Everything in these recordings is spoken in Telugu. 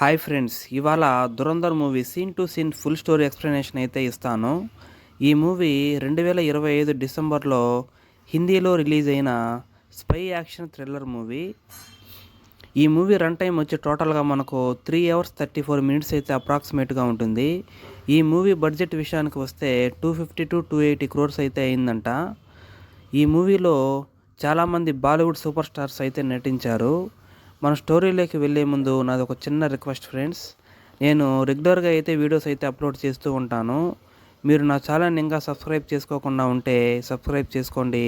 హాయ్ ఫ్రెండ్స్ ఇవాళ Dhurandhar movie scene to scene full story explanation అయితే ఇస్తాను. ఈ మూవీ రెండు వేల ఇరవై ఐదు డిసెంబర్లో హిందీలో రిలీజ్ అయిన స్పై యాక్షన్ థ్రిల్లర్ మూవీ. ఈ మూవీ రన్ టైం వచ్చి టోటల్గా మనకు three hours thirty four minutes అయితే అప్రాక్సిమేట్గా ఉంటుంది. ఈ మూవీ బడ్జెట్ విషయానికి వస్తే two fifty to two eighty crores అయితే అయిందంట. ఈ మూవీలో చాలామంది బాలీవుడ్ సూపర్ స్టార్స్ అయితే నటించారు. మన స్టోరీలోకి వెళ్ళే ముందు నాది ఒక చిన్న రిక్వెస్ట్ ఫ్రెండ్స్. నేను రెగ్యులర్గా అయితే వీడియోస్ అయితే అప్లోడ్ చేస్తూ ఉంటాను. మీరు నా ఛానల్ని ఇంకా సబ్స్క్రైబ్ చేసుకోకుండా ఉంటే సబ్స్క్రైబ్ చేసుకోండి.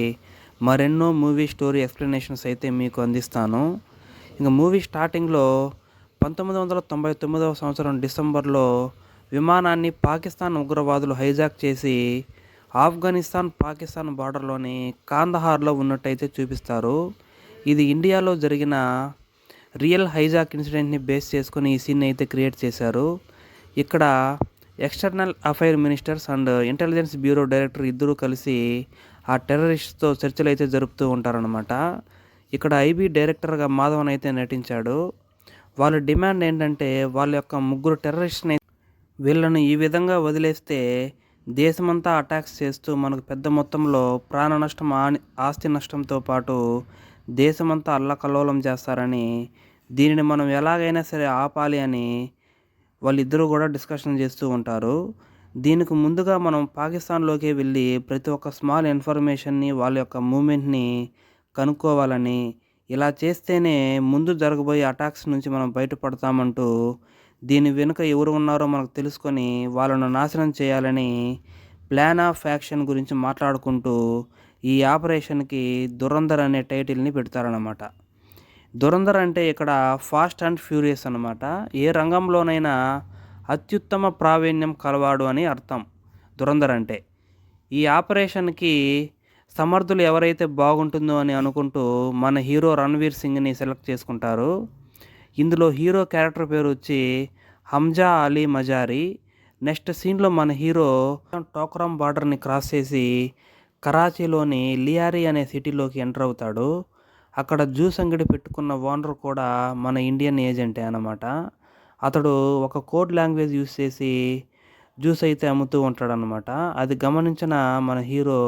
మరెన్నో మూవీ స్టోరీ ఎక్స్ప్లెనేషన్స్ అయితే మీకు అందిస్తాను. ఇంకా మూవీ స్టార్టింగ్లో పంతొమ్మిది వందల తొంభై తొమ్మిదవ సంవత్సరం డిసెంబర్లో విమానాన్ని పాకిస్తాన్ ఉగ్రవాదులు హైజాక్ చేసి ఆఫ్ఘనిస్తాన్ పాకిస్తాన్ బార్డర్లోని కాందహార్లో ఉన్నట్టయితే చూపిస్తారు. ఇది ఇండియాలో జరిగిన రియల్ హైజాక్ ఇన్సిడెంట్ని బేస్ చేసుకుని ఈ సీన్ అయితే క్రియేట్ చేశారు. ఇక్కడ external affair ministers and intelligence bureau director ఇద్దరూ కలిసి ఆ టెర్రరిస్ట్తో చర్చలు అయితే జరుపుతూ ఉంటారనమాట ఇక్కడ ఐబీ డైరెక్టర్గా మాధవన్ అయితే నటించాడు. వాళ్ళ డిమాండ్ ఏంటంటే వాళ్ళ యొక్క ముగ్గురు టెర్రరిస్ట్ని వీళ్ళను ఈ విధంగా వదిలేస్తే దేశమంతా అటాక్స్ చేస్తూ మనకు పెద్ద మొత్తంలో ప్రాణ నష్టం ఆని- ఆస్తి నష్టంతో పాటు దేశమంతా అల్లకల్లోలం చేస్తారని దీనిని మనం ఎలాగైనా సరే ఆపాలి అని వాళ్ళిద్దరూ కూడా డిస్కషన్ చేస్తూ ఉంటారు. దీనికి ముందుగా మనం పాకిస్తాన్లోకి వెళ్ళి ప్రతి ఒక్క స్మాల్ ఇన్ఫర్మేషన్ని వాళ్ళ యొక్క మూమెంట్ని కనుక్కోవాలని ఇలా చేస్తేనే ముందు జరగబోయే అటాక్స్ నుంచి మనం బయటపడతామంటూ దీని వెనుక ఎవరు ఉన్నారో మనకు తెలుసుకొని వాళ్ళను నాశనం చేయాలని ప్లాన్ ఆఫ్ యాక్షన్ గురించి మాట్లాడుకుంటూ ఈ ఆపరేషన్కి దురంధర్ అనే టైటిల్ని పెడతారనమాట దురంధర్ అంటే ఇక్కడ ఫాస్ట్ అండ్ ఫ్యూరియస్ అనమాట ఏ రంగంలోనైనా అత్యుత్తమ ప్రావీణ్యం కలవాడు అని అర్థం దురంధర్ అంటే. ఈ ఆపరేషన్కి సమర్థులు ఎవరైతే బాగుంటుందో అని అనుకుంటూ మన హీరో రణ్వీర్ సింగ్ని సెలెక్ట్ చేసుకుంటారు. ఇందులో హీరో క్యారెక్టర్ పేరు వచ్చి హంజా అలీ మజారి. నెక్స్ట్ సీన్లో మన హీరో టోక్రామ్ బార్డర్ని క్రాస్ చేసి కరాచీలోని లియారీ అనే సిటీలోకి ఎంటర్ అవుతాడు. అక్కడ జ్యూస్ అంగడి పెట్టుకున్న ఓనర్ కూడా మన ఇండియన్ ఏజెంటే అనమాట అతడు ఒక కోడ్ లాంగ్వేజ్ యూస్ చేసి జ్యూస్ అయితే అమ్ముతూ ఉంటాడనమాట అది గమనించిన మన హీరో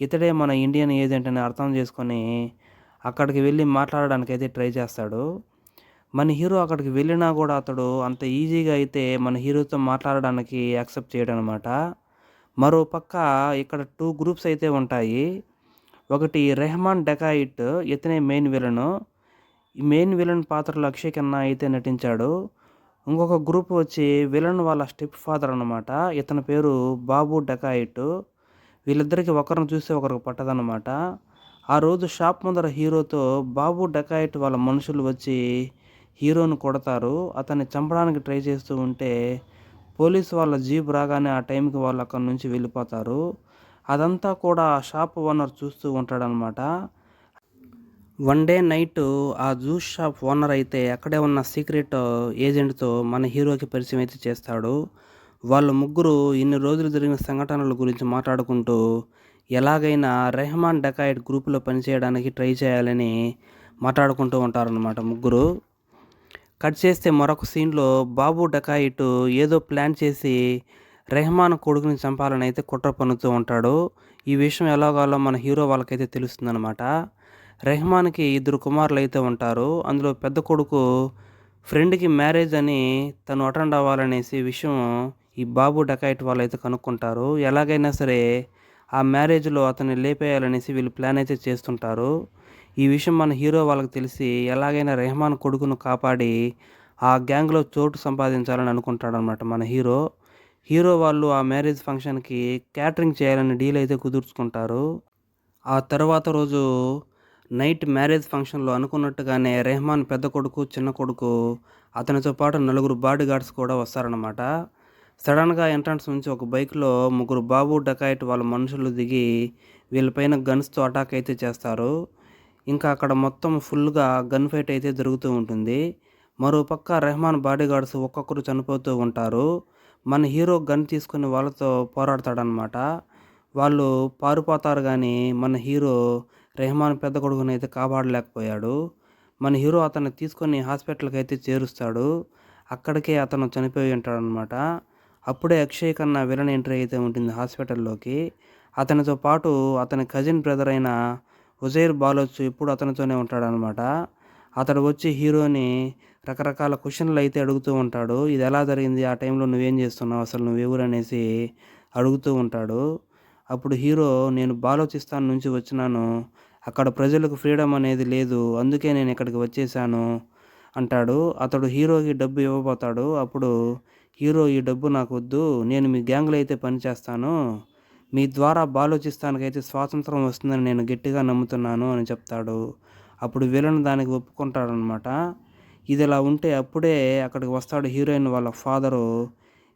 ఇతడే మన ఇండియన్ ఏజెంట్ అని అర్థం చేసుకొని అక్కడికి వెళ్ళి మాట్లాడడానికి అయితే ట్రై చేస్తాడు. మన హీరో అక్కడికి వెళ్ళినా కూడా అతడు అంత ఈజీగా అయితే మన హీరోతో మాట్లాడడానికి యాక్సెప్ట్ చేయడం అనమాట మరో పక్క ఇక్కడ టూ గ్రూప్స్ అయితే ఉంటాయి. ఒకటి రెహమాన్ డెకాయిట్ ఇతనే మెయిన్ విలన్. ఈ మెయిన్ విలన్ పాత్రలో అక్షయ్ ఖన్నా అయితే నటించాడు. ఇంకొక గ్రూప్ వచ్చి విలన్ వాళ్ళ స్టెప్ ఫాదర్ అనమాట ఇతని పేరు బాబు డెకాయిట్. వీళ్ళిద్దరికి ఒకరిని చూస్తే ఒకరికి పట్టదనమాట ఆ రోజు షాప్ ముందర హీరోతో బాబు డెకాయిట్ వాళ్ళ మనుషులు వచ్చి హీరోను కొడతారు. అతన్ని చంపడానికి ట్రై చేస్తూ ఉంటే పోలీసు వాళ్ళ జీప్ రాగానే ఆ టైంకి వాళ్ళు అక్కడి నుంచి వెళ్ళిపోతారు. అదంతా కూడా ఆ షాప్ ఓనర్ చూస్తూ ఉంటాడనమాట. వన్ డే నైట్ ఆ జ్యూస్ షాప్ ఓనర్ అయితే అక్కడే ఉన్న సీక్రెట్ ఏజెంట్తో మన హీరోకి పరిచయం అయితే చేస్తాడు. వాళ్ళు ముగ్గురు ఇన్ని రోజులు జరిగిన సంఘటనల గురించి మాట్లాడుకుంటూ ఎలాగైనా రెహమాన్ డకాయిట్ గ్రూపులో పనిచేయడానికి ట్రై చేయాలని మాట్లాడుకుంటూ ఉంటారనమాట ముగ్గురు. కట్ చేస్తే మరొక సీన్లో బాబు డకాయిట్ ఏదో ప్లాన్ చేసి రెహమాన్ కొడుకుని చంపాలని అయితే కుట్ర పన్నుతూ ఉంటాడు. ఈ విషయం ఎలాగాలో మన హీరో వాళ్ళకైతే తెలుస్తుందనమాట రెహమాన్కి ఇద్దరు కుమారులు అయితే ఉంటారు. అందులో పెద్ద కొడుకు ఫ్రెండ్కి మ్యారేజ్ అని తను అటెండ్ అవ్వాలనేసి విషయం ఈ బాబు డకాయిట్ వాళ్ళు అయితే కనుక్కుంటారు. ఎలాగైనా సరే ఆ మ్యారేజ్లో అతన్ని లేపేయాలనేసి వీళ్ళు ప్లాన్ అయితే చేస్తుంటారు. ఈ విషయం మన హీరో వాళ్ళకి తెలిసి ఎలాగైనా రెహమాన్ కొడుకును కాపాడి ఆ గ్యాంగ్లో చోటు సంపాదించాలని అనుకుంటాడనమాట మన హీరో. హీరో వాళ్ళు ఆ మ్యారేజ్ ఫంక్షన్కి క్యాటరింగ్ చేయాలని డీల్ అయితే కుదుర్చుకుంటారు. ఆ తర్వాత రోజు నైట్ మ్యారేజ్ ఫంక్షన్లో అనుకున్నట్టుగానే రెహమాన్ పెద్ద కొడుకు చిన్న కొడుకు అతనితో పాటు నలుగురు బాడీ గార్డ్స్ కూడా వస్తారనమాట సడన్గా ఎంట్రన్స్ నుంచి ఒక బైక్లో ముగ్గురు బాబు డకాయిట్ వాళ్ళ మనుషులు దిగి వీళ్ళపైన గన్స్తో అటాక్ అయితే చేస్తారు. ఇంకా అక్కడ మొత్తం ఫుల్గా గన్ ఫైట్ అయితే జరుగుతూ ఉంటుంది. మరో పక్క రెహమాన్ బాడీగార్డ్స్ ఒక్కొక్కరు చనిపోతూ ఉంటారు. మన హీరో గన్ తీసుకుని వాళ్ళతో పోరాడతాడనమాట వాళ్ళు పారిపోతారు కానీ మన హీరో రెహమాన్ పెద్ద కొడుకుని అయితే కాపాడలేకపోయాడు. మన హీరో అతను తీసుకొని హాస్పిటల్కి అయితే చేరుస్తాడు. అక్కడికే అతను చనిపోయి ఉంటాడనమాట అప్పుడే అక్షయ్ కన్నా విలన్ ఎంట్రీ అయితే ఉంటుంది హాస్పిటల్లోకి. అతనితో పాటు అతని కజిన్ బ్రదర్ అయిన ఉజైర్ బాలోచ్ ఇప్పుడు అతనితోనే ఉంటాడనమాట అతడు వచ్చి హీరోని రకరకాల క్వశ్చన్లు అయితే అడుగుతూ ఉంటాడు. ఇది ఎలా జరిగింది? ఆ టైంలో నువ్వేం చేస్తున్నావు? అసలు నువ్వెవరు అనేసి అడుగుతూ ఉంటాడు. అప్పుడు హీరో నేను బాలోచిస్తాన్ నుంచి వచ్చినాను. అక్కడ ప్రజలకు ఫ్రీడమ్ అనేది లేదు. అందుకే నేను ఇక్కడికి వచ్చేసాను అంటాడు. అతడు హీరోకి డబ్బు ఇవ్వబోతాడు. అప్పుడు హీరో ఈ డబ్బు నాకు వద్దు. నేను మీ గ్యాంగ్లో అయితే పనిచేస్తాను. మీ ద్వారా బాలోచిస్తానికైతే స్వాతంత్రం వస్తుందని నేను గట్టిగా నమ్ముతున్నాను అని చెప్తాడు. అప్పుడు విలన్ దానికి ఒప్పుకుంటాడనమాట ఇది ఇలా ఉంటే అప్పుడే అక్కడికి వస్తాడు హీరోయిన్ వాళ్ళ ఫాదరు.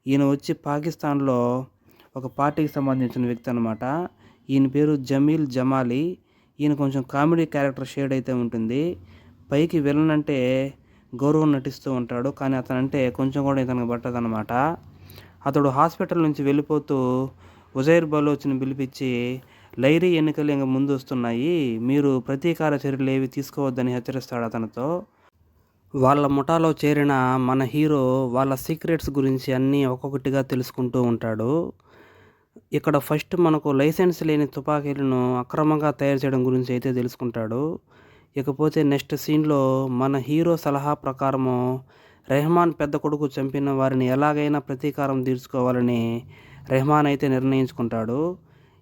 ఈయన వచ్చి పాకిస్తాన్లో ఒక పార్టీకి సంబంధించిన వ్యక్తి అనమాట ఈయన పేరు జమీల్ జమాలి. ఈయన కొంచెం కామెడీ క్యారెక్టర్ షేడ్ అయితే ఉంటుంది. పైకి విలన్ అంటే గౌరవం నటిస్తూ ఉంటాడు. కానీ అతనంటే కొంచెం కూడా ఇతనికి పట్టదనమాట అతడు హాస్పిటల్ నుంచి వెళ్ళిపోతూ ఉజైర్ బలోచ్ని పిలిపించి లైరీ ఎన్నికలు ఇంకా ముందు వస్తున్నాయి మీరు ప్రతీకార చర్యలు ఏవి తీసుకోవద్దని హెచ్చరిస్తాడు అతనితో. వాళ్ళ ముఠాలో చేరిన మన హీరో వాళ్ళ సీక్రెట్స్ గురించి అన్నీ ఒక్కొక్కటిగా తెలుసుకుంటూ ఉంటాడు. ఇక్కడ ఫస్ట్ మనకు లైసెన్స్ లేని తుపాకీలను అక్రమంగా తయారు చేయడం గురించి అయితే తెలుసుకుంటాడు. ఇకపోతే నెక్స్ట్ సీన్లో మన హీరో సలహా ప్రకారము రెహమాన్ పెద్ద కొడుకు చంపిన వారిని ఎలాగైనా ప్రతీకారం తీర్చుకోవాలని రెహమాన్ అయితే నిర్ణయించుకుంటాడు.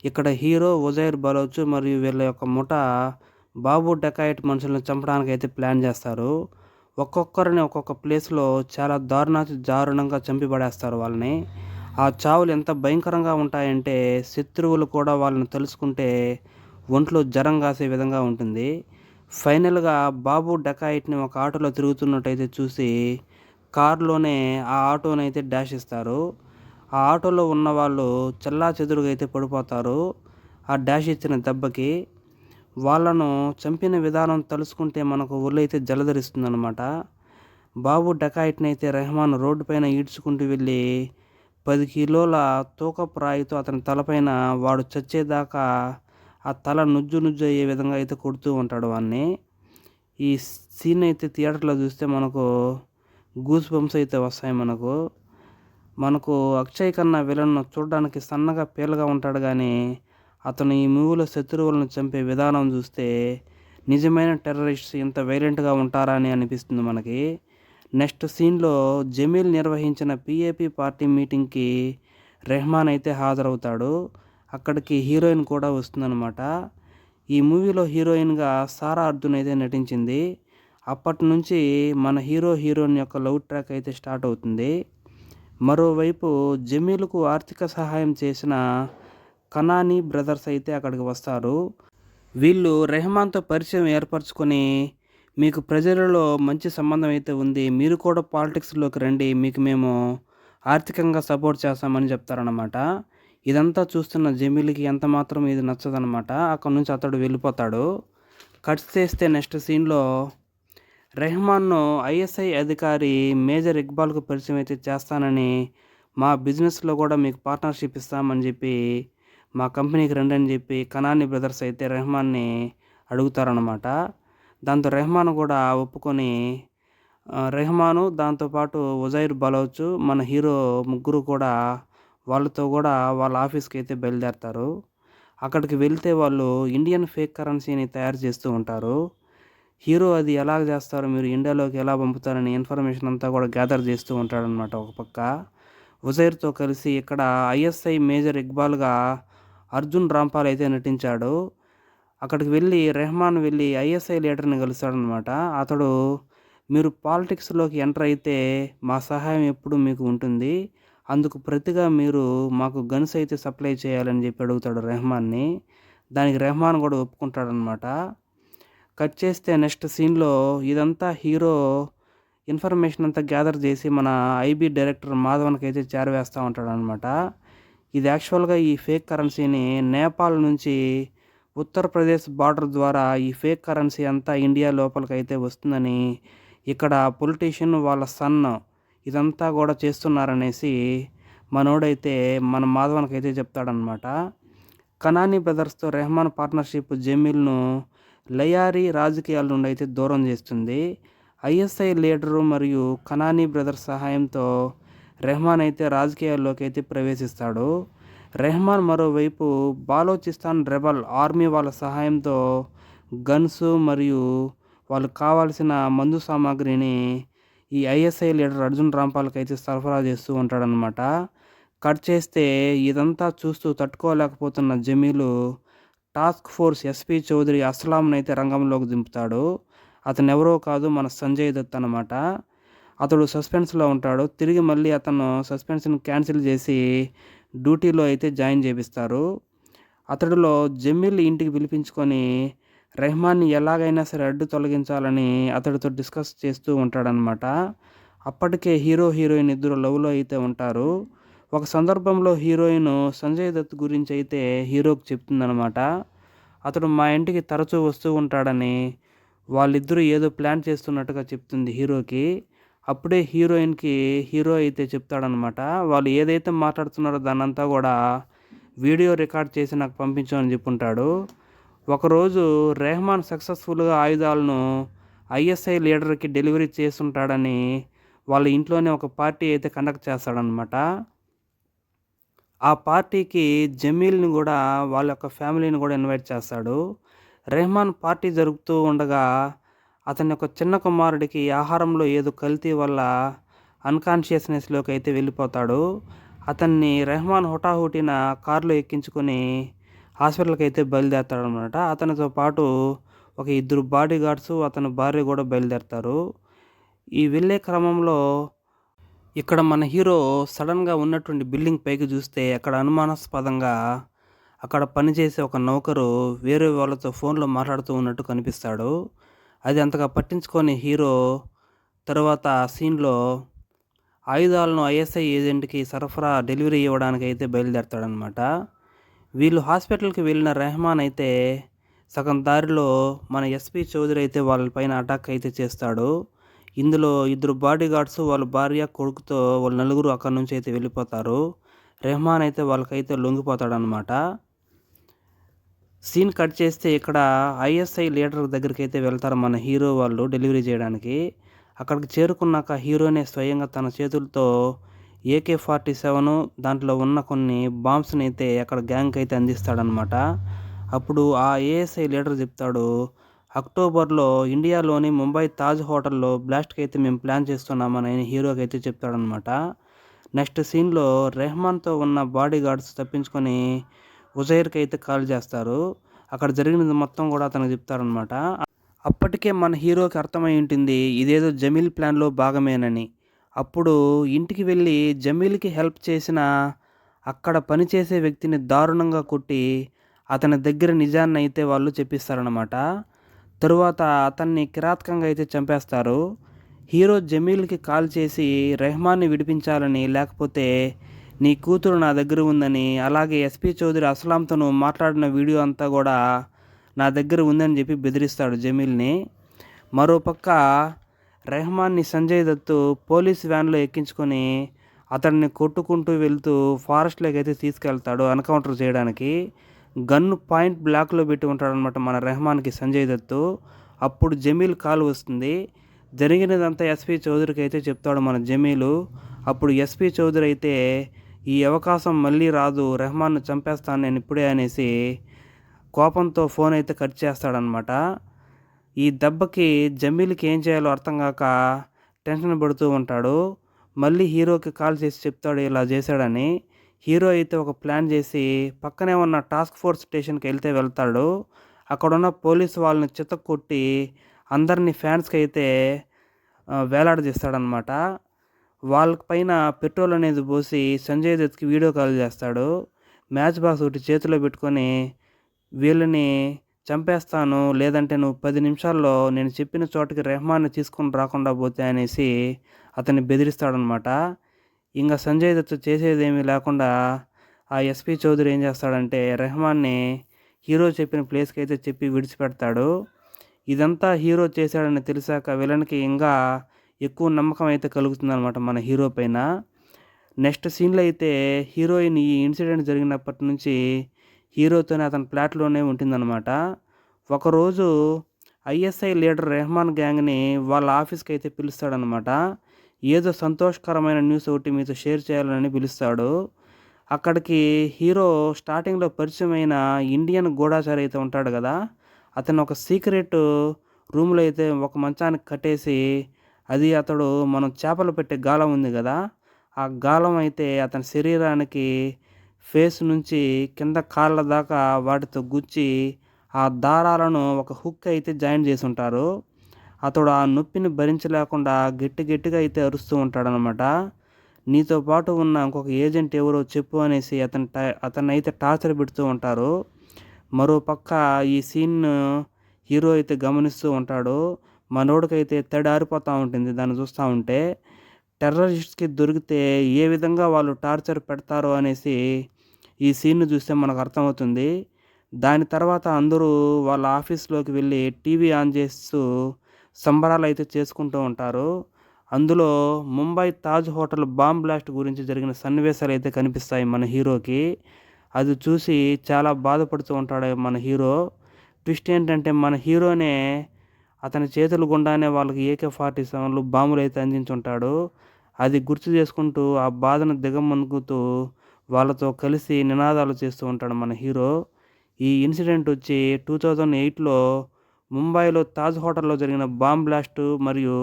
ఇక్కడ హీరో ఉజైర్ బలోచ్ మరియు వీళ్ళ యొక్క ముఠ బాబు డెకాయిట్ మనుషులను చంపడానికి అయితే ప్లాన్ చేస్తారు. ఒక్కొక్కరిని ఒక్కొక్క ప్లేస్లో చాలా దారుణాతి దారుణంగా చంపి పడేస్తారు వాళ్ళని. ఆ చావులు ఎంత భయంకరంగా ఉంటాయంటే శత్రువులు కూడా వాళ్ళని తెలుసుకుంటే ఒంట్లో జ్వరం కాసే విధంగా ఉంటుంది. ఫైనల్గా బాబు డకాయిట్ని ఒక ఆటోలో తిరుగుతున్నట్టయితే చూసి కారులోనే ఆ ఆటోనైతే డాష్ ఇస్తారు. ఆ ఆటోలో ఉన్న వాళ్ళు చల్లా చెదురుగా అయితే పడిపోతారు. ఆ డాష్ ఇచ్చిన దెబ్బకి వాళ్ళను చంపిన విధానం తలుసుకుంటే మనకు ఒళ్ళు అయితే జలధరిస్తుందనమాట బాబు డకాయిట్నైతే అయితే రెహమాన్ రోడ్డు పైన ఈడ్చుకుంటూ వెళ్ళి పది కిలోల తూకపు రాయితో అతని తలపైన వాడు చచ్చేదాకా ఆ తల నుజ్జు నుజ్జు అయ్యే విధంగా అయితే కొడుతూ ఉంటాడు వాడిని ఈ సీన్ అయితే థియేటర్లో చూస్తే మనకు గూస్ బంప్స్ అయితే వస్తాయి మనకు. మనకు అక్షయ్ కన్నా విలన్ చూడడానికి సన్నగా పేలుగా ఉంటాడు కానీ అతను ఈ మూవీలో శత్రువులను చంపే విధానం చూస్తే నిజమైన టెర్రరిస్ట్స్ ఇంత వైలెంట్గా ఉంటారా అని అనిపిస్తుంది మనకి. నెక్స్ట్ సీన్లో జమీల్ నిర్వహించిన పిఏపి పార్టీ మీటింగ్కి రెహమాన్ అయితే హాజరవుతాడు. అక్కడికి హీరోయిన్ కూడా వస్తుందన్నమాట. ఈ మూవీలో హీరోయిన్గా సారా అర్జున్ అయితే నటించింది. అప్పటి నుంచి మన హీరో హీరోయిన్ యొక్క లవ్ ట్రాక్ అయితే స్టార్ట్ అవుతుంది. మరోవైపు జమీలకు ఆర్థిక సహాయం చేసిన కనానీ బ్రదర్స్ అయితే అక్కడికి వస్తారు. వీళ్ళు రెహమాన్తో పరిచయం ఏర్పరచుకొని మీకు ప్రజలలో మంచి సంబంధం అయితే ఉంది మీరు కూడా పాలిటిక్స్లోకి రండి మీకు మేము ఆర్థికంగా సపోర్ట్ చేస్తామని చెప్తారనమాట ఇదంతా చూస్తున్న జమీలకి ఎంత మాత్రం ఇది నచ్చదనమాట అక్కడ నుంచి అతడు వెళ్ళిపోతాడు. కట్ చేస్తే నెక్స్ట్ సీన్లో రెహమాన్ను ఐఎస్ఐ అధికారి మేజర్ ఇక్బాల్కు పరిచయం అయితే చేస్తానని మా బిజినెస్లో కూడా మీకు పార్ట్నర్షిప్ ఇస్తామని చెప్పి మా కంపెనీకి రండి అని చెప్పి కనాని బ్రదర్స్ అయితే రెహమాన్ని అడుగుతారనమాట దాంతో రెహమాన్ కూడా ఒప్పుకొని రెహమాను దాంతోపాటు ఉజైర్ బలోచ్ మన హీరో ముగ్గురు కూడా వాళ్ళతో కూడా వాళ్ళ ఆఫీస్కి అయితే బయలుదేరతారు. అక్కడికి వెళ్తే వాళ్ళు ఇండియన్ ఫేక్ కరెన్సీని తయారు చేస్తూ ఉంటారు. హీరో అది ఎలా చేస్తారు మీరు ఇండియాలోకి ఎలా పంపుతారని ఇన్ఫర్మేషన్ అంతా కూడా గ్యాదర్ చేస్తూ ఉంటాడనమాట ఒక పక్క. ఉజైర్తో కలిసి ఇక్కడ ఐఎస్ఐ మేజర్ ఇక్బాల్గా అర్జున్ రాంపాల్ అయితే నటించాడు. అక్కడికి వెళ్ళి రెహమాన్ వెళ్ళి ఐఎస్ఐ లీడర్ని కలుస్తాడనమాట అతడు మీరు పాలిటిక్స్లోకి ఎంటర్ అయితే మా సహాయం ఎప్పుడు మీకు ఉంటుంది. అందుకు ప్రతిగా మీరు మాకు గన్స్ అయితే సప్లై చేయాలని చెప్పి అడుగుతాడు రెహమాన్ని. దానికి రెహమాన్ కూడా ఒప్పుకుంటాడనమాట కట్ చేస్తే నెక్స్ట్ సీన్లో ఇదంతా హీరో ఇన్ఫర్మేషన్ అంతా గ్యాదర్ చేసి మన ఐబీ డైరెక్టర్ మాధవన్కి అయితే చేరవేస్తూ ఉంటాడు అనమాట ఇది యాక్చువల్గా ఈ ఫేక్ కరెన్సీని నేపాల్ నుంచి ఉత్తరప్రదేశ్ బార్డర్ ద్వారా ఈ ఫేక్ కరెన్సీ అంతా ఇండియా లోపలికి అయితే వస్తుందని ఇక్కడ పొలిటీషియన్ వాళ్ళ సన్ ఇదంతా కూడా చేస్తున్నారనేసి మనోడైతే మన మాధవన్కి అయితే చెప్తాడనమాట కనాని బ్రదర్స్తో రెహమాన్ పార్ట్నర్షిప్ జమీల్ను లయారీ రాజకీయాల నుండి అయితే దూరం చేస్తుంది. ఐఎస్ఐ లీడరు మరియు కనానీ బ్రదర్స్ సహాయంతో రెహమాన్ అయితే రాజకీయాల్లోకి అయితే ప్రవేశిస్తాడు. రెహమాన్ మరోవైపు బాలోచిస్తాన్ రెబల్ ఆర్మీ వాళ్ళ సహాయంతో గన్స్ మరియు వాళ్ళకు కావాల్సిన మందు సామాగ్రిని ఈ ఐఎస్ఐ లీడర్ అర్జున్ రాంపాల్కి అయితే సరఫరా చేస్తూ ఉంటాడనమాట కట్ చేస్తే ఇదంతా చూస్తూ తట్టుకోలేకపోతున్న జమీలు టాస్క్ ఫోర్స్ ఎస్పీ చౌదరి అస్లాంని అయితే రంగంలోకి దింపుతాడు. అతను ఎవరో కాదు మన సంజయ్ దత్ అనమాట అతడు సస్పెన్స్లో ఉంటాడు. తిరిగి మళ్ళీ అతను సస్పెన్షన్ క్యాన్సిల్ చేసి డ్యూటీలో అయితే జాయిన్ చేపిస్తారు. అతడిలో జమీల్ ఇంటికి పిలిపించుకొని రెహమాన్ని ఎలాగైనా సరే అడ్డు తొలగించాలని అతడితో డిస్కస్ చేస్తూ ఉంటాడనమాట అప్పటికే హీరో హీరోయిన్ ఇద్దరు లవ్లో అయితే ఉంటారు. ఒక సందర్భంలో హీరోయిన్ సంజయ్ దత్ గురించి అయితే హీరోకి చెప్తుందనమాట అతడు మా ఇంటికి తరచూ వస్తూ ఉంటాడని వాళ్ళిద్దరూ ఏదో ప్లాన్ చేస్తున్నట్టుగా చెప్తుంది హీరోకి. అప్పుడే హీరోయిన్కి హీరో అయితే చెప్తాడనమాట వాళ్ళు ఏదైతే మాట్లాడుతున్నారో దాన్నంతా కూడా వీడియో రికార్డ్ చేసి నాకు పంపించమని చెప్పుంటాడు. ఒకరోజు రెహమాన్ సక్సెస్ఫుల్గా ఆయుధాలను ఐఎస్ఐ లీడర్కి డెలివరీ చేస్తుంటాడని వాళ్ళ ఇంట్లోనే ఒక పార్టీ అయితే కండక్ట్ చేస్తాడనమాట ఆ పార్టీకి జమీల్ని కూడా వాళ్ళ యొక్క ఫ్యామిలీని కూడా ఇన్వైట్ చేస్తాడు. రెహమాన్ పార్టీ జరుపుతూ ఉండగా అతని యొక్క చిన్న కుమారుడికి ఆహారంలో ఏదో కల్తీ వల్ల అన్కాన్షియస్నెస్లోకి అయితే వెళ్ళిపోతాడు. అతన్ని రెహమాన్ హుటాహుటిన కారులో ఎక్కించుకొని హాస్పిటల్కి అయితే బయలుదేరతాడు అనమాట అతనితో పాటు ఒక ఇద్దరు బాడీ గార్డ్స్ అతని భార్య కూడా బయలుదేరతారు. ఈ వెళ్ళే క్రమంలో ఇక్కడ మన హీరో సడన్గా ఉన్నటువంటి బిల్డింగ్ పైకి చూస్తే అక్కడ అనుమానాస్పదంగా అక్కడ పనిచేసే ఒక నౌకరు వేరే వాళ్ళతో ఫోన్లో మాట్లాడుతూ ఉన్నట్టు కనిపిస్తాడు. అది అంతగా పట్టించుకొని హీరో తర్వాత సీన్లో ఆయుధాలను ఐఎస్ఐ ఏజెంట్కి సరఫరా డెలివరీ ఇవ్వడానికి అయితే బయలుదేరతాడనమాట వీళ్ళు హాస్పిటల్కి వెళ్ళిన రెహమాన్ అయితే సగం దారిలో మన ఎస్పీ చౌదరి అయితే వాళ్ళపైన అటాక్ అయితే చేస్తాడు. ఇందులో ఇద్దరు బాడీ గార్డ్స్ వాళ్ళ భార్య కొడుకుతో వాళ్ళ నలుగురు అక్కడి నుంచి అయితే వెళ్ళిపోతారు. రెహమాన్ అయితే వాళ్ళకైతే లొంగిపోతాడనమాట సీన్ కట్ చేస్తే ఇక్కడ ఐఎస్ఐ లీడర్ దగ్గరికి అయితే వెళ్తారు మన హీరో వాళ్ళు డెలివరీ చేయడానికి. అక్కడికి చేరుకున్నాక హీరోనే స్వయంగా తన చేతులతో ఏకే ఫార్టీ సెవెన్ దాంట్లో ఉన్న కొన్ని బాంబ్స్ని అయితే అక్కడ గ్యాంగ్కి అయితే అందిస్తాడనమాట అప్పుడు ఆ ఏఎస్ఐ లీడర్ చెప్తాడు అక్టోబర్లో ఇండియాలోని ముంబై తాజ్ హోటల్లో బ్లాస్ట్కి అయితే మేము ప్లాన్ చేస్తున్నామని హీరోకి అయితే చెప్తాడనమాట నెక్స్ట్ సీన్లో రెహమాన్తో ఉన్న బాడీ గార్డ్స్ తప్పించుకొని ఉజైర్కి అయితే కాల్ చేస్తారు. అక్కడ జరిగినది మొత్తం కూడా అతనికి చెప్తారనమాట అప్పటికే మన హీరోకి అర్థమై ఉంటుంది ఇదేదో జమీల్ ప్లాన్లో భాగమేనని. అప్పుడు ఇంటికి వెళ్ళి జమీల్కి హెల్ప్ చేసిన అక్కడ పనిచేసే వ్యక్తిని దారుణంగా కొట్టి అతని దగ్గర నిజాన్ని అయితే వాళ్ళు చెప్పిస్తారనమాట తరువాత అతన్ని కిరాతకంగా అయితే చంపేస్తారు. హీరో జమీల్కి కాల్ చేసి రెహమాన్ని విడిపించాలని లేకపోతే నీ కూతురు నా దగ్గర ఉందని అలాగే ఎస్పీ చౌదరి అస్లాంతో మాట్లాడిన వీడియో అంతా కూడా నా దగ్గర ఉందని చెప్పి బెదిరిస్తాడు జమీల్ని. మరోపక్క రెహమాన్ని సంజయ్ దత్తు పోలీస్ వ్యాన్లో ఎక్కించుకొని అతన్ని కొట్టుకుంటూ వెళ్తూ ఫారెస్ట్లోకి అయితే తీసుకెళ్తాడు ఎన్కౌంటర్ చేయడానికి. గన్ను పాయింట్ బ్లాక్లో పెట్టి ఉంటాడనమాట మన రెహమాన్కి సంజయ్ దత్తు. అప్పుడు జమీల్ కాల్ వస్తుంది. జరిగినదంతా ఎస్పి చౌదరికి అయితే చెప్తాడు మన జమీలు. అప్పుడు ఎస్పి చౌదరి అయితే ఈ అవకాశం మళ్ళీ రాదు రెహమాన్ను చంపేస్తాను నేను ఇప్పుడే అనేసి కోపంతో ఫోన్ అయితే కట్ చేస్తాడనమాట ఈ దెబ్బకి జమీల్కి ఏం చేయాలో అర్థం కాక టెన్షన్ పడుతూ ఉంటాడు. మళ్ళీ హీరోకి కాల్ చేసి చెప్తాడు ఇలా చేశాడని. హీరో అయితే ఒక ప్లాన్ చేసి పక్కనే ఉన్న టాస్క్ ఫోర్స్ స్టేషన్కి వెళ్తే వెళ్తాడు. అక్కడున్న పోలీసు వాళ్ళని చిత్త కొట్టి అందరినీ ఫ్యాన్స్కి అయితే వేలాడదీస్తాడనమాట వాళ్ళ పైన పెట్రోల్ అనేది పోసి సంజయ్ దత్కి వీడియో కాల్ చేస్తాడు. మ్యాచ్ బాక్స్ ఒకటి చేతిలో పెట్టుకొని వీళ్ళని చంపేస్తాను లేదంటే నువ్వు పది నిమిషాల్లో నేను చెప్పిన చోటుకి రెహమాన్ని తీసుకొని రాకుండా పోతే అనేసి అతన్ని బెదిరిస్తాడనమాట ఇంకా సంజయ్ దత్ చేసేదేమీ లేకుండా ఆ ఎస్పి చౌదరి ఏం చేస్తాడంటే రెహమాన్ని హీరో చెప్పిన ప్లేస్కి అయితే చెప్పి విడిచిపెడతాడు. ఇదంతా హీరో చేశాడని తెలిసాక విలన్కి ఇంకా ఎక్కువ నమ్మకం అయితే కలుగుతుంది అనమాట మన హీరో పైన. నెక్స్ట్ సీన్లో అయితే హీరోయిన్ ఈ ఇన్సిడెంట్ జరిగినప్పటి నుంచి హీరోతోనే అతని ప్లాట్లోనే ఉంటుందన్నమాట. ఒకరోజు ఐఎస్ఐ లీడర్ రెహమాన్ గ్యాంగ్ని వాళ్ళ ఆఫీస్కి అయితే పిలుస్తాడనమాట ఏదో సంతోషకరమైన న్యూస్ ఒకటి మీతో షేర్ చేయాలని పిలుస్తాడు. అక్కడికి హీరో స్టార్టింగ్లో పరిచయమైన ఇండియన్ గూఢాచారి అయితే ఉంటాడు కదా. అతను ఒక సీక్రెట్ రూమ్లో అయితే ఒక మంచానికి కట్టేసి అది అతడు మనం చేపలు పెట్టే గాలం ఉంది కదా. ఆ గాలం అయితే అతని శరీరానికి ఫేస్ నుంచి కింద కాళ్ళ దాకా వాటితో గుచ్చి ఆ దారాలను ఒక హుక్ అయితే జాయిన్ చేసి ఉంటారు. అతడు ఆ నొప్పిని భరించలేకుండా గట్టి గట్టిగా అయితే అరుస్తూ ఉంటాడనమాట నీతో పాటు ఉన్న ఇంకొక ఏజెంట్ ఎవరో చెప్పు అనేసి అతని అతన్ని అయితే టార్చర్ పెడుతూ ఉంటారు. మరో పక్క ఈ సీన్ హీరో అయితే గమనిస్తూ ఉంటాడు. మనోడికైతే తడారిపోతూ ఉంటుంది దాన్ని చూస్తూ ఉంటే. టెర్రరిస్ట్కి దొరికితే ఏ విధంగా వాళ్ళు టార్చర్ పెడతారో అనేసి ఈ సీన్ను చూస్తే మనకు అర్థమవుతుంది. దాని తర్వాత అందరూ వాళ్ళ ఆఫీస్లోకి వెళ్ళి టీవీ ఆన్ చేస్తూ సంబరాలు అయితే చేసుకుంటూ ఉంటారు. అందులో Mumbai Taj hotel bomb blast గురించి జరిగిన సన్నివేశాలు అయితే కనిపిస్తాయి మన హీరోకి. అది చూసి చాలా బాధపడుతూ ఉంటాడు మన హీరో. ట్విస్ట్ ఏంటంటే మన హీరోనే అతని చేతులు గుండానే వాళ్ళకి ఏకే ఫార్టీ సెవెన్లు బాంబులు అయితే అందించుంటాడు. అది గుర్తు చేసుకుంటూ ఆ బాధను దిగమనుకుతూ వాళ్ళతో కలిసి నినాదాలు చేస్తూ ఉంటాడు మన హీరో. ఈ ఇన్సిడెంట్ వచ్చి టూ థౌజండ్ ఎయిట్లో ముంబైలో తాజ్ హోటల్లో జరిగిన బాంబ్ బ్లాస్ట్ మరియు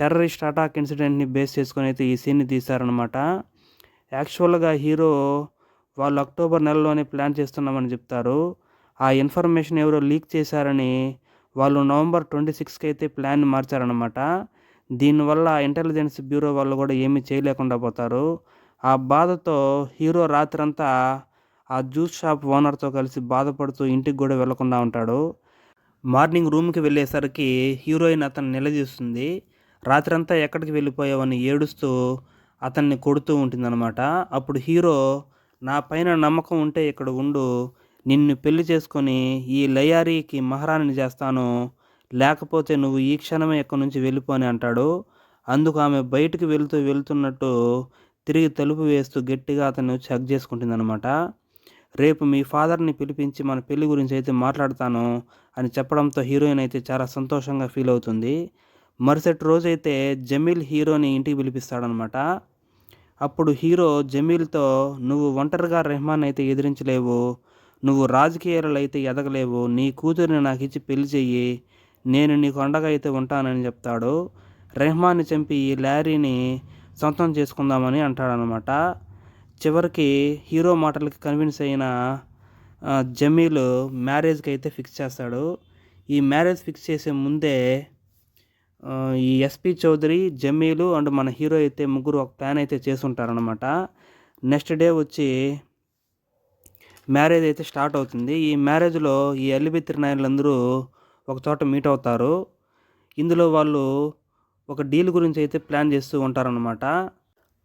టెర్రరిస్ట్ అటాక్ ఇన్సిడెంట్ని బేస్ చేసుకొని అయితే ఈ సీన్ని తీశారనమాట యాక్చువల్గా హీరో వాళ్ళు అక్టోబర్ నెలలోనే ప్లాన్ చేస్తున్నామని చెప్తారు. ఆ ఇన్ఫర్మేషన్ ఎవరో లీక్ చేశారని వాళ్ళు నవంబర్ ట్వంటీ సిక్స్కి అయితే ప్లాన్ మార్చారనమాట దీనివల్ల ఇంటెలిజెన్స్ బ్యూరో వాళ్ళు కూడా ఏమీ చేయలేకుండా పోతారు. ఆ బాధతో హీరో రాత్రంతా ఆ జ్యూస్ షాప్ ఓనర్తో కలిసి బాధపడుతూ ఇంటికి కూడా వెళ్ళకుండా ఉంటాడు. మార్నింగ్ రూమ్కి వెళ్ళేసరికి హీరోయిన్ అతను నిలదీస్తుంది. రాత్రంతా ఎక్కడికి వెళ్ళిపోయావని ఏడుస్తూ అతన్ని కొడుతూ ఉంటుందన్నమాట. అప్పుడు హీరో నా పైన నమ్మకం ఉంటే ఇక్కడ ఉండు. నిన్ను పెళ్ళి చేసుకొని ఈ లయారీకి మహారాణిని చేస్తాను. లేకపోతే నువ్వు ఈ క్షణమే ఇక్కడి నుంచి వెళ్ళిపోని అంటాడు. అందుకు ఆమె బయటికి వెళుతూ వెళ్తున్నట్టు తిరిగి తలుపు వేస్తూ గట్టిగా అతను చెక్ చేసుకుంటుందన్నమాట. రేపు మీ ఫాదర్ని పిలిపించి మన పెళ్ళి గురించి అయితే మాట్లాడతాను అని చెప్పడంతో హీరోయిన్ అయితే చాలా సంతోషంగా ఫీల్ అవుతుంది. మరుసటి రోజైతే జమీల్ హీరోని ఇంటికి పిలిపిస్తాడనమాట. అప్పుడు హీరో జమీల్తో నువ్వు ఒంటరిగా రెహమాన్ అయితే ఎదిరించలేవు. నువ్వు రాజకీయాలలో అయితే ఎదగలేవు. నీ కూతురిని నాకు ఇచ్చి పెళ్ళి చెయ్యి. నేను నీకు అండగా అయితే ఉంటానని చెప్తాడు. రెహమాన్ని చంపి ఈ లారీని సొంతం చేసుకుందామని అంటాడనమాట. చివరికి హీరో మాటలకి కన్విన్స్ అయిన జమీల్ మ్యారేజ్కి అయితే ఫిక్స్ చేస్తాడు. ఈ మ్యారేజ్ ఫిక్స్ చేసే ముందే ఈ ఎస్పి చౌదరి జమీలు అండ్ మన హీరో అయితే ముగ్గురు ఒక ప్లాన్ అయితే చేసుంటారనమాట నెక్స్ట్ డే వచ్చి మ్యారేజ్ అయితే స్టార్ట్ అవుతుంది. ఈ మ్యారేజ్లో ఈ ఎల్బి తిరునాయలందరూ ఒక చోట మీట్ అవుతారు. ఇందులో వాళ్ళు ఒక డీల్ గురించి అయితే ప్లాన్ చేస్తూ ఉంటారనమాట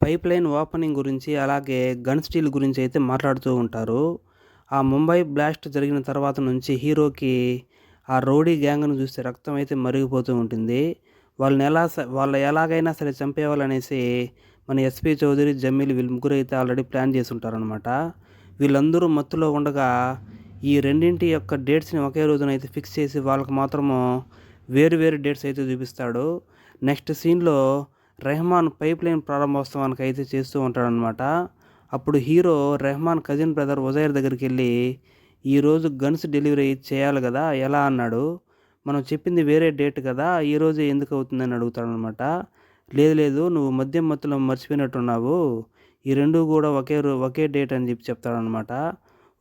పైప్ లైన్ ఓపెనింగ్ గురించి అలాగే గన్ స్టీల్ గురించి అయితే మాట్లాడుతూ ఉంటారు. ఆ ముంబై బ్లాస్ట్ జరిగిన తర్వాత నుంచి హీరోకి ఆ రౌడీ గ్యాంగ్ను చూస్తే రక్తం అయితే మరిగిపోతూ ఉంటుంది. వాళ్ళని ఎలా వాళ్ళ ఎలాగైనా సరే చంపేవాలనేసి మన ఎస్పి చౌదరి జమీల్ వీళ్ళు ముగ్గురు అయితే ఆల్రెడీ ప్లాన్ చేసి ఉంటారనమాట వీళ్ళందరూ మత్తులో ఉండగా ఈ రెండింటి యొక్క డేట్స్ని ఒకే రోజున అయితే ఫిక్స్ చేసి వాళ్ళకి మాత్రము వేరు వేరు డేట్స్ అయితే చూపిస్తాడు. నెక్స్ట్ సీన్లో రెహమాన్ పైప్ లైన్ ప్రారంభోత్సవానికి అయితే చేస్తూ ఉంటాడనమాట అప్పుడు hero Rehman cousin brother Uzair దగ్గరికి వెళ్ళి ఈరోజు గన్స్ డెలివరీ చేయాలి కదా ఎలా? అన్నాడు. మనం చెప్పింది వేరే డేట్ కదా ఈరోజు ఎందుకు అవుతుందని అడుగుతాడనమాట లేదు లేదు నువ్వు మద్యం మత్తులో మర్చిపోయినట్టున్నావు. ఈ రెండు కూడా ఒకే ఒకే డేట్ అని చెప్పి చెప్తాడనమాట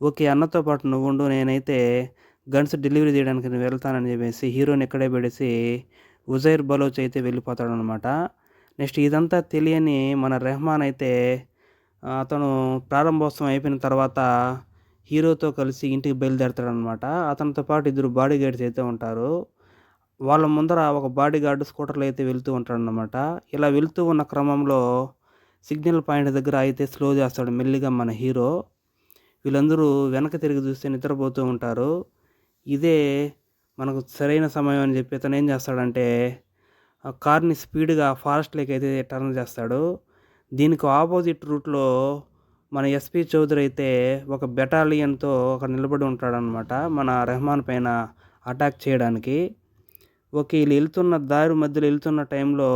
ఓకే అన్నతో పాటు నువ్వు ఉండు నేనైతే గన్స్ డెలివరీ చేయడానికి వెళ్తానని చెప్పేసి హీరోని ఇక్కడే పెడేసి ఉజైర్ బలోచ్ అయితే వెళ్ళిపోతాడనమాట నెక్స్ట్ ఇదంతా తెలియని మన రెహమాన్ అయితే అతను ప్రారంభోత్సవం అయిపోయిన తర్వాత హీరోతో కలిసి ఇంటికి బయలుదేరతాడనమాట అతనితో పాటు ఇద్దరు బాడీ గార్డ్స్ అయితే ఉంటారు. వాళ్ళ ముందర ఒక బాడీ గార్డు స్కూటర్లో అయితే వెళ్తూ ఉంటాడనమాట ఇలా వెళ్తూ ఉన్న క్రమంలో సిగ్నల్ పాయింట్ దగ్గర అయితే స్లో చేస్తాడు మెల్లిగా మన హీరో. వీళ్ళందరూ వెనక తిరిగి చూస్తే నిద్రపోతూ ఉంటారు. ఇదే మనకు సరైన సమయం అని చెప్పి అతను ఏం చేస్తాడంటే కార్ని స్పీడ్గా ఫారెస్ట్లోకి అయితే టర్న్ చేస్తాడు. దీనికి ఆపోజిట్ రూట్లో మన ఎస్పి చౌదరి అయితే ఒక బెటాలియన్తో ఒక నిలబడి ఉంటాడనమాట మన రెహమాన్ పైన అటాక్ చేయడానికి. ఓకే వీళ్ళు వెళ్తున్న దారి మధ్యలో వెళ్తున్న టైంలో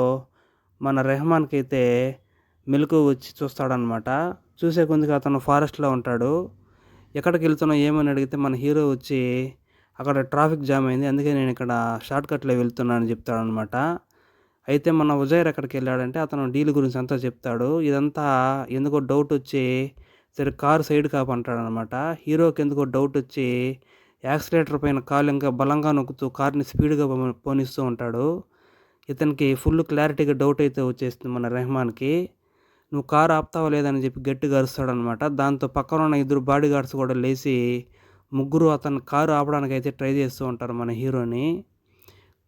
మన రెహమాన్కి అయితే మెలకు వచ్చి చూస్తాడనమాట చూసే కొందుకు అతను ఫారెస్ట్లో ఉంటాడు. ఎక్కడికి వెళ్తున్నావు? ఏమని అడిగితే మన హీరో వచ్చి అక్కడ ట్రాఫిక్ జామ్ అయింది. అందుకే నేను ఇక్కడ షార్ట్కట్లో వెళ్తున్నానని చెప్తాడనమాట అయితే మన ఉజైర్ ఎక్కడికి వెళ్ళాడంటే అతను డీల్ గురించి అంతా చెప్తాడు. ఇదంతా ఎందుకో డౌట్ వచ్చి సరే కారు సైడ్ కాపు అంటాడనమాట. హీరోకి ఎందుకో డౌట్ వచ్చి యాక్సిలేటర్ పైన కాలు ఇంకా బలంగా నొక్కుతూ కార్ని స్పీడ్గా పోనిస్తూ ఉంటాడు. ఇతనికి ఫుల్ క్లారిటీగా డౌట్ అయితే వచ్చేస్తుంది మన రెహమాన్కి. నువ్వు కారు ఆపుతావా లేదని చెప్పి గట్టిగా అరుస్తాడనమాట. దాంతో పక్కన ఉన్న ఇద్దరు బాడీ గార్డ్స్ కూడా లేచి ముగ్గురు అతను కారు ఆపడానికి అయితే ట్రై చేస్తూ ఉంటారు మన హీరోని.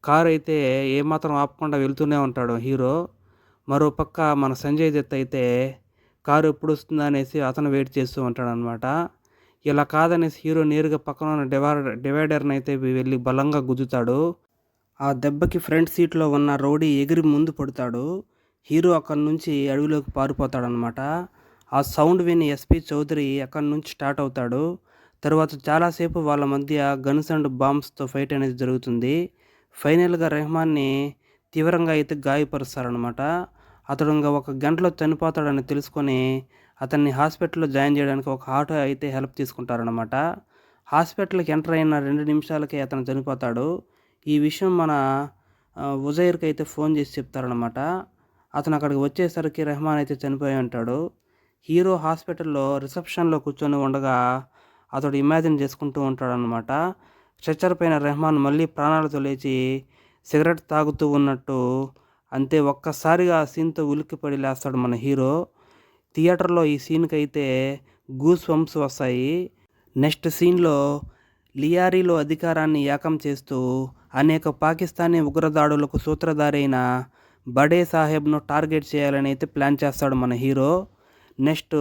కారు అయితే ఏమాత్రం ఆపకుండా వెళ్తూనే ఉంటాడు హీరో. మరో పక్క మన సంజయ్ దత్ అయితే కారు ఎప్పుడు వస్తుందా అనేసి అతను వెయిట్ చేస్తూ ఉంటాడు అనమాట ఇలా కాదనేసి హీరో నేరుగా పక్కన ఉన్న డివైడర్ డివైడర్ని అయితే వెళ్ళి బలంగా గుద్దుతాడు. ఆ దెబ్బకి ఫ్రంట్ సీట్లో ఉన్న రౌడీ ఎగిరి ముందు పడతాడు. హీరో అక్కడి నుంచి అడవిలోకి పారిపోతాడనమాట ఆ సౌండ్ విని ఎస్పి చౌదరి అక్కడి నుంచి స్టార్ట్ అవుతాడు. తర్వాత చాలాసేపు వాళ్ళ మధ్య గన్స్ అండ్ బాంబ్స్తో ఫైట్ అనేది జరుగుతుంది. ఫైనల్గా రెహమాన్ని తీవ్రంగా అయితే గాయపరుస్తారనమాట అతడు ఇంకా ఒక గంటలో చనిపోతాడని తెలుసుకొని అతన్ని హాస్పిటల్లో జాయిన్ చేయడానికి ఒక ఆటో అయితే హెల్ప్ తీసుకుంటారనమాట హాస్పిటల్కి ఎంటర్ అయిన రెండు నిమిషాలకే అతను చనిపోతాడు. ఈ విషయం మన ఆ, ఉజైర్కి అయితే ఫోన్ చేసి చెప్తారనమాట అతను అక్కడికి వచ్చేసరికి రెహమాన్ అయితే చనిపోయి ఉంటాడు. హీరో హాస్పిటల్లో రిసెప్షన్లో కూర్చొని ఉండగా అతడు ఇమాజిన్ చేసుకుంటూ ఉంటాడనమాట స్ట్రెచ్చర్ పైన రెహమాన్ మళ్ళీ ప్రాణాలతో లేచి సిగరెట్ తాగుతూ ఉన్నట్టు అంతే ఒక్కసారిగా ఆ సీన్తో ఉలిక్కిపడి లేస్తాడు మన హీరో. థియేటర్లో ఈ సీన్కి అయితే గూస్ వంప్స్ వస్తాయి. నెక్స్ట్ సీన్లో లియారీలో అధికారాన్ని ఏకం చేస్తూ అనేక పాకిస్తానీ ఉగ్రదాడులకు సూత్రధారైన బడే సాహెబ్ను టార్గెట్ చేయాలని అయితే ప్లాన్ చేస్తాడు మన hero. Next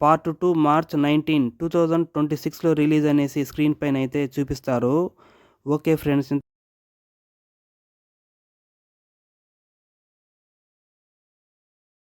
part two March nineteen two thousand twenty సిక్స్లో రిలీజ్ అనేసి స్క్రీన్ పైన అయితే చూపిస్తారు. Okay friends